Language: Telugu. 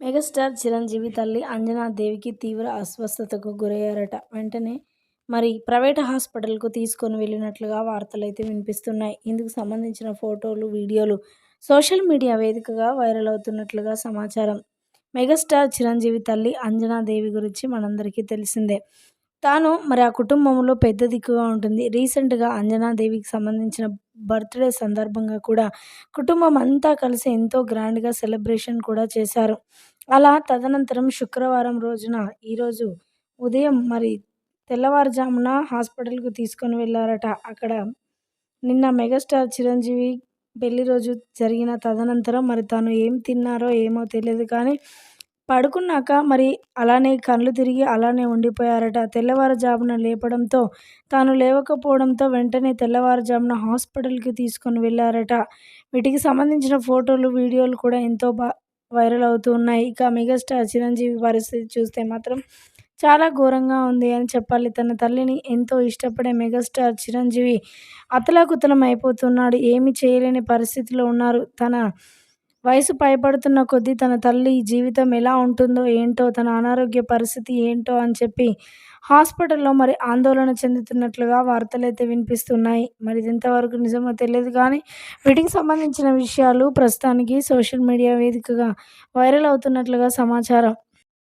మెగాస్టార్ చిరంజీవి తల్లి అంజనాదేవికి తీవ్ర అస్వస్థతకు గురయ్యారట. వెంటనే మరి ప్రైవేట్ హాస్పిటల్కు తీసుకొని వెళ్ళినట్లుగా వార్తలైతే వినిపిస్తున్నాయి. ఇందుకు సంబంధించిన ఫోటోలు, వీడియోలు సోషల్ మీడియా వేదికగా వైరల్ అవుతున్నట్లుగా సమాచారం. మెగాస్టార్ చిరంజీవి తల్లి అంజనాదేవి గురించి మనందరికీ తెలిసిందే. తాను మరి ఆ కుటుంబంలో పెద్ద దిక్కుగా ఉంటుంది. రీసెంట్గా అంజనాదేవికి సంబంధించిన బర్త్డే సందర్భంగా కూడా కుటుంబం అంతా కలిసి ఎంతో గ్రాండ్గా సెలబ్రేషన్ కూడా చేశారు. అలా తదనంతరం శుక్రవారం రోజున ఈరోజు ఉదయం మరి తెల్లవారుజామున హాస్పిటల్కు తీసుకొని వెళ్ళారట అక్కడ నిన్న మెగాస్టార్ చిరంజీవి పెళ్ళి రోజు జరిగిన తదనంతరం మరి తాను ఏం తిన్నారో ఏమో తెలియదు కానీ పడుకున్నాక మరి అలానే కళ్ళు తిరిగి అలానే ఉండిపోయారట. తెల్లవారుజామున లేపడంతో తాను లేవకపోవడంతో వెంటనే తెల్లవారుజామున హాస్పిటల్కి తీసుకొని వెళ్ళారట వీటికి సంబంధించిన ఫోటోలు, వీడియోలు కూడా ఎంతో బా వైరల్ అవుతూ ఉన్నాయి. ఇక మెగాస్టార్ చిరంజీవి పరిస్థితి చూస్తే మాత్రం చాలా ఘోరంగా ఉంది అని చెప్పాలి. తన తల్లిని ఎంతో ఇష్టపడే మెగాస్టార్ చిరంజీవి అతలాకుతలం అయిపోతున్నాడు. ఏమి చేయలేని పరిస్థితిలో ఉన్నారు. తన వయసు పైబడుతున్న కొద్దీ తన తల్లి జీవితం ఎలా ఉంటుందో ఏంటో, తన అనారోగ్య పరిస్థితి ఏంటో అని చెప్పి హాస్పిటల్లో మరి ఆందోళన చెందుతున్నట్లుగా వార్తలైతే వినిపిస్తున్నాయి. మరి ఇది ఎంతవరకు నిజమో తెలియదు కానీ వీటికి సంబంధించిన విషయాలు ప్రస్తుతానికి సోషల్ మీడియా వేదికగా వైరల్ అవుతున్నట్లుగా సమాచారం.